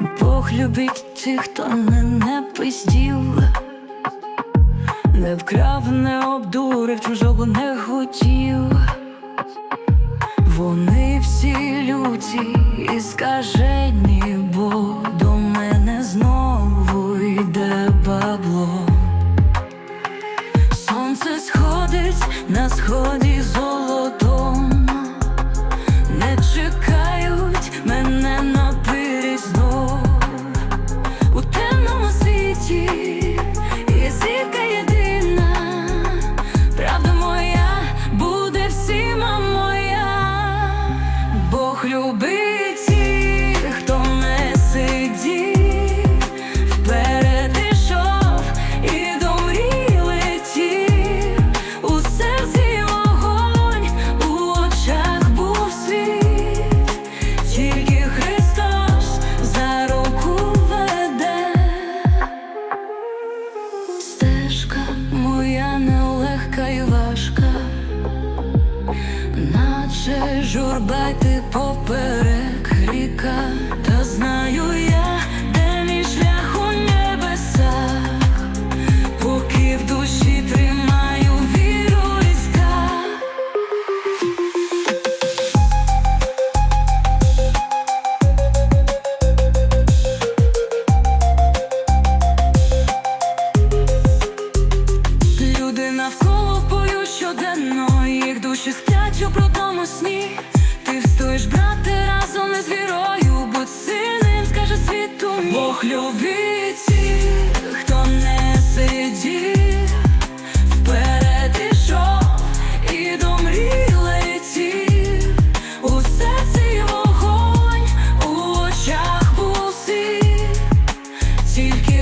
Бог любить тих, хто не, не пиздів, не вкрав, не обдурив, чужого не хотів. Вони всі люті і скажені, бо до мене знову йде бабло. Сонце сходить на сході золотом, Бог наче журба ти поперек ріка, та знаю їх душі сплять у брудному сні. Ти встоїш, брате, разом не з вірою, будь сильним, скаже світу мій. Бог любить хто не сидів, вперед ішов і до мрій летів. У серці вогонь, у очах був світ. Тільки